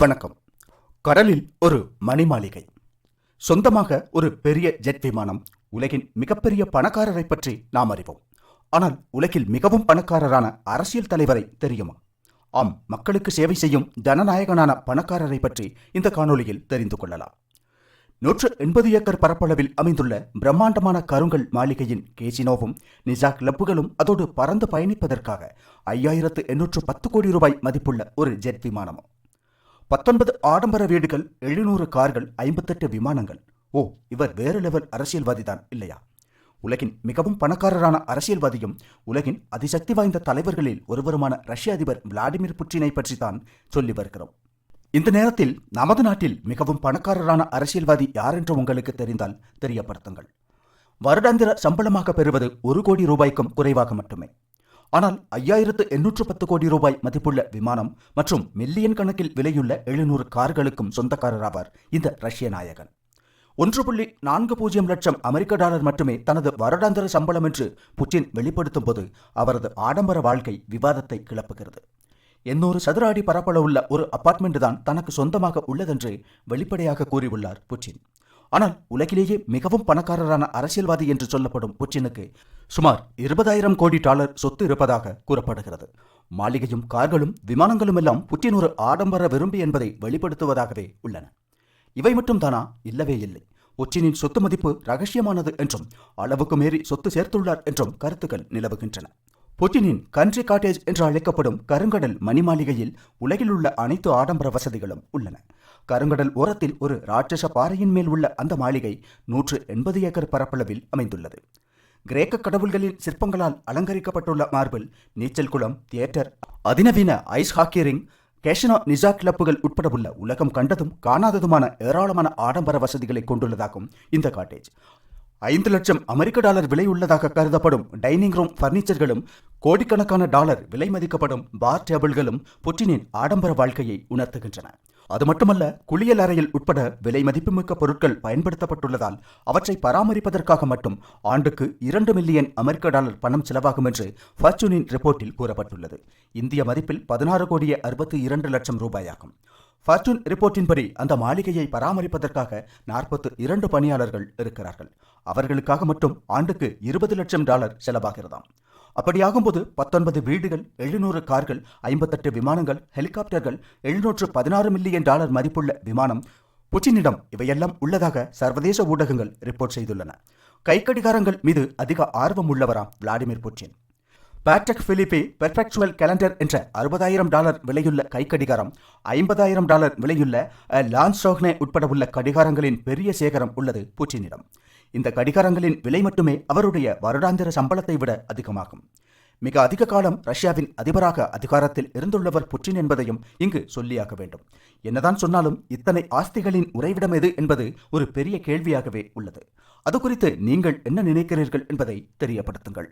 வணக்கம். கடலில் ஒரு மணி மாளிகை சொந்தமாக ஒரு பெரிய ஜெட் விமானம் உலகின் மிகப்பெரிய பணக்காரரை பற்றி நாம் அறிவோம். ஆனால் உலகில் மிகவும் பணக்காரரான அரசியல் தலைவரை தெரியுமா? ஆம் மக்களுக்கு சேவை செய்யும் ஜனநாயகனான பணக்காரரை பற்றி இந்த காணொளியில் தெரிந்து கொள்ளலாம். நூற்று எண்பது ஏக்கர் பரப்பளவில் அமைந்துள்ள பிரம்மாண்டமான கருங்கல் மாளிகையின் கேசினோவும் நிசா கிளப்புகளும் அதோடு பறந்து பயணிப்பதற்காக ஐயாயிரத்து எண்ணூற்று பத்து கோடி ரூபாய் மதிப்புள்ள ஒரு ஜெட் விமானமும். பத்தொன்பது ஆடம்பர வீடுகள் எழுநூறு கார்கள் ஐம்பத்தெட்டு விமானங்கள். ஓ இவர் வேறு லெவல் அரசியல்வாதிதான் இல்லையா? உலகின் மிகவும் பணக்காரரான அரசியல்வாதியும் உலகின் அதிசக்தி வாய்ந்த தலைவர்களில் ஒருவருமான ரஷ்ய அதிபர் விளாடிமிர் புட்டினை பற்றி தான் சொல்லி வருகிறோம். இந்த நேரத்தில் நமது நாட்டில் மிகவும் பணக்காரரான அரசியல்வாதி யார் என்று உங்களுக்கு தெரிந்தால் தெரியப்படுத்துங்கள். வருடாந்திர சம்பளமாக பெறுவது ஒரு கோடி ரூபாய்க்கும் குறைவாக மட்டுமே. ஆனால் ஐயாயிரத்து எண்ணூற்று பத்து கோடி ரூபாய் மதிப்புள்ள விமானம் மற்றும் மில்லியன் கணக்கில் விலையுள்ள எழுநூறு கார்களுக்கும் சொந்தக்காரராவார் இந்த ரஷ்ய நாயகன். ஒன்று புள்ளி நான்கு பூஜ்ஜியம் லட்சம் அமெரிக்க டாலர் மட்டுமே தனது வருடாந்திர சம்பளம் என்று புட்டின் வெளிப்படுத்தும் போது அவரது ஆடம்பர வாழ்க்கை விவாதத்தை கிளப்புகிறது. எண்ணூறு சதுர அடி பரப்பளவுள்ள ஒரு அபார்ட்மெண்ட் தான் தனக்கு சொந்தமாக உள்ளதென்று வெளிப்படையாக கூறியுள்ளார் புட்டின். ஆனால் உலகிலேயே மிகவும் பணக்காரரான அரசியல்வாதி என்று சொல்லப்படும் புட்டினுக்கு சுமார் இருபதாயிரம் கோடி டாலர் சொத்து இருப்பதாக கூறப்படுகிறது. மாளிகையும் கார்களும் விமானங்களும் எல்லாம் புட்டின் ஒரு ஆடம்பர விரும்பி என்பதை வெளிப்படுத்துவதாகவே உள்ளன. இவை மட்டும் தானா? இல்லவே இல்லை. புட்டினின் சொத்து மதிப்பு ரகசியமானது என்றும் அளவுக்கு மீறி சொத்து சேர்த்துள்ளார் என்றும் கருத்துக்கள் நிலவுகின்றன. புட்டினின் கண்ட்ரி காட்டேஜ் என்று அழைக்கப்படும் கருங்கடல் மணி மாளிகையில் உலகில் உள்ள அனைத்து ஆடம்பர வசதிகளும் உள்ளன. கருங்கடல் ஓரத்தில் ஒரு ராட்சச பாறையின் மேல் உள்ள அந்த மாளிகை நூற்று எண்பது ஏக்கர் பரப்பளவில் அமைந்துள்ளது. கிரேக்க கடவுள்களின் சிற்பங்களால் அலங்கரிக்கப்பட்டுள்ள மார்பிள் நீச்சல் குளம் தியேட்டர் அதிநவீன ஐஸ் ஹாக்கி ரிங் கேஷனோ நிசா கிளப்புகள் உட்பட உள்ள உலகம் கண்டதும் காணாததுமான ஏராளமான ஆடம்பர வசதிகளை கொண்டுள்ளதாகும் இந்த காட்டேஜ். ஐந்து லட்சம் அமெரிக்க டாலர் விலை உள்ளதாக கருதப்படும் டைனிங் ரூம் பர்னிச்சர்களும் கோடிக்கணக்கான டாலர் விலை மதிக்கப்படும் பார் டேபிள்களும் புட்டினின் ஆடம்பர வாழ்க்கையை உணர்த்துகின்றன. அது மட்டுமல்ல குளியல் அறையில் உட்பட விலை மதிப்புமிக்க பொருட்கள் பயன்படுத்தப்பட்டுள்ளதால் அவற்றை பராமரிப்பதற்காக மட்டும் ஆண்டுக்கு இரண்டு மில்லியன் அமெரிக்க டாலர் பணம் செலவாகும் என்று ஃபார்ச்சூனின் ரிப்போர்ட்டில் கூறப்பட்டுள்ளது. இந்திய மதிப்பில் பதினாறு கோடியே அறுபத்தி இரண்டு லட்சம் ரூபாயாகும். ஃபார்ச்சூன் ரிப்போர்ட்டின்படி அந்த மாளிகையை பராமரிப்பதற்காக நாற்பத்து இரண்டு பணியாளர்கள் இருக்கிறார்கள். அவர்களுக்காக மட்டும் ஆண்டுக்கு இருபது லட்சம் டாலர் செலவாகிறதாம். அப்படியாகும்போது பத்தொன்பது வீடுகள் எழுநூறு கார்கள் ஐம்பத்தெட்டு விமானங்கள் ஹெலிகாப்டர்கள் எழுநூற்று பதினாறு மில்லியன் டாலர் மதிப்புள்ள விமானம் புச்சினிடம் இவையெல்லாம் உள்ளதாக சர்வதேச ஊடகங்கள் ரிப்போர்ட் செய்துள்ளன. கைக்கடிகாரங்கள் மீது அதிக ஆர்வம் உள்ளவராம் Vladimir Putin. Patek Philippe perpetual calendar என்ற அறுபதாயிரம் டாலர் விலையுள்ள கைக்கடிகாரம் ஐம்பதாயிரம் டாலர் விலையுள்ள லான்ஸ்டோக்னே உட்பட உள்ள கடிகாரங்களின் பெரிய சேகரம் உள்ளது புட்டினிடம். இந்த கடிகாரங்களின் விலை மட்டுமே அவருடைய வருடாந்திர சம்பளத்தை விட அதிகமாகும். மிக அதிக காலம் ரஷ்யாவின் அதிபராக அதிகாரத்தில் இருந்துள்ளவர் புட்டின் என்பதையும் இங்கு சொல்லியாக வேண்டும். என்னதான் சொன்னாலும் இத்தனை ஆஸ்திகளின் உறைவிடம் எது என்பது ஒரு பெரிய கேள்வியாகவே உள்ளது. அது குறித்து நீங்கள் என்ன நினைக்கிறீர்கள் என்பதை தெரியப்படுத்துங்கள்.